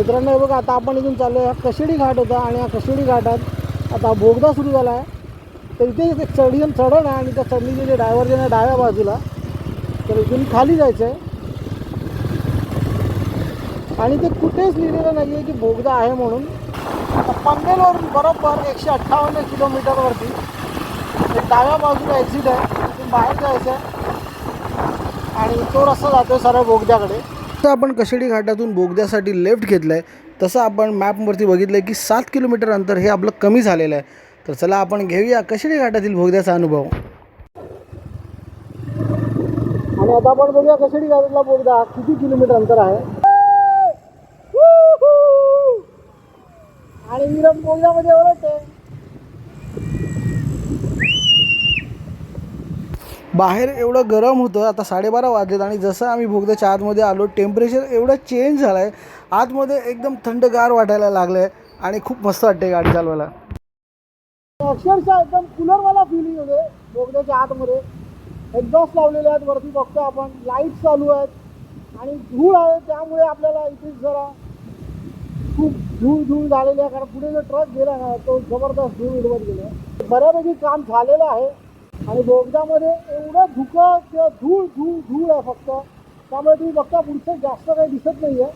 मित्रांनो बघा आता आपण इथून चाललो आहे कशेडी घाट होता आणि या कशेडी घाटात आता बोगदा सुरू झाला आहे तर इथे एक चढी चढण आहे आणि त्या चढणीचे जे डायव्हर्जन आहे डाव्या बाजूला तर इथून खाली जायचं आहे आणि ते कुठेच लिहिलेलं नाही आहे की बोगदा आहे म्हणून. आता पनवेलवरून बरोबर एकशे अठ्ठावन्न किलोमीटरवरती डाव्या बाजूला एक्झिट आहे. तिथून बाहेर जायचं आहे आणि तो रस्ता जातो सरळ बोगद्याकडे. तर आपण कशेडी घाटातून बोगद्यासाठी लेफ्ट घेतलं आहे तसं आपण मॅपवरती बघितलं आहे की सात किलोमीटर अंतर हे आपलं कमी झालेलं आहे. तर चला आपण घेऊया कशेडी घाटातील बोगद्याचा अनुभव. आणि आता आपण बघूया कशेडी घाटातला बोगदा किती किलोमीटर अंतर आहे. आणि विरम बोगद्यामध्ये एवढंच बाहेर एवढं गरम होतं आता साडेबारा वाजलेत आणि जसं आम्ही बोगद्याच्या आतमध्ये आलो टेम्परेचर एवढं चेंज झालं आहे आतमध्ये एकदम थंडगार वाटायला लागलं आहे आणि खूप मस्त वाटते गाडी चालवायला. अक्षरशः एकदम कूलरवाला फिलिंग होते बोगद्याच्या आतमध्ये. एक्झॉस्ट लावलेले आहेत वरती बघतो आपण. लाइट चालू आहेत आणि धूळ आहे त्यामुळे आपल्याला इथे जरा खूप धूळ धूळ झालेली आहे. कारण पुढे जो ट्रक गेला ना तो जबरदस्त धूळ उडवत गेला. बऱ्यापैकी काम झालेलं आहे. आणि बोगद्यामध्ये एवढं धुकं किंवा धूळ धूळ धूळ आहे फक्त. त्यामुळे तुम्ही बघता पुढचं जास्त काही दिसत नाही आहे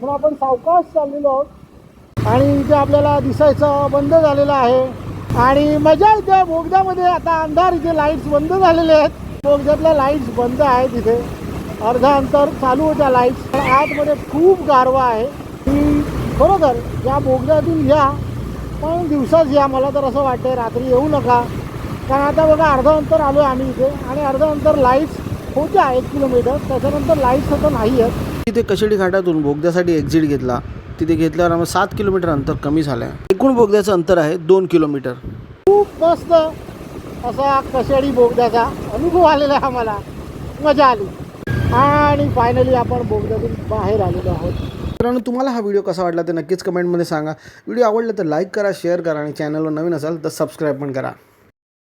म्हणून आपण सावकाश चाललेलो आहोत. आणि इथे आपल्याला दिसायचं बंद झालेलं आहे. आणि मजा येते बोगद्यामध्ये आता अंधार इथे लाईट्स बंद झालेले आहेत. बोगद्यातल्या लाईट्स बंद आहेत इथे. अर्धा अंतर चालू होत्या लाईट्स आतमध्ये खूप गारवा आहे. की बरोबर या बोगद्यातून घ्या. पण दिवसाच या मला तर असं वाटतंय. रात्री येऊ नका. कारण आता बघा अर्धा अंतर आलो आहे आम्ही इथे. आणि अर्धा अंतर लाईट्स होत्या एक किलोमीटर त्याच्यानंतर लाईट्स आता नाही आहेत तिथे कशेडी घाटातून बोगद्यासाठी एक्झिट घेतला. तिथे घेतल्यावर आम्हाला सात किलोमीटर अंतर कमी झालं आहे एकूण बोगद्याचं अंतर आहे दोन किलोमीटर खूप मस्त असा कशेडी बोगद्याचा अनुभव आलेला आहे आम्हाला. मजा आली. आणि फायनली आपण बोगद्यातून बाहेर आलेलो आहोत. मित्रांनो तुम्हाला हा व्हिडिओ कसा वाटला ते नक्कीच कमेंटमध्ये सांगा. व्हिडिओ आवडला तर लाईक करा शेअर करा आणि चॅनलवर नवीन असाल तर सबस्क्राईब पण करा.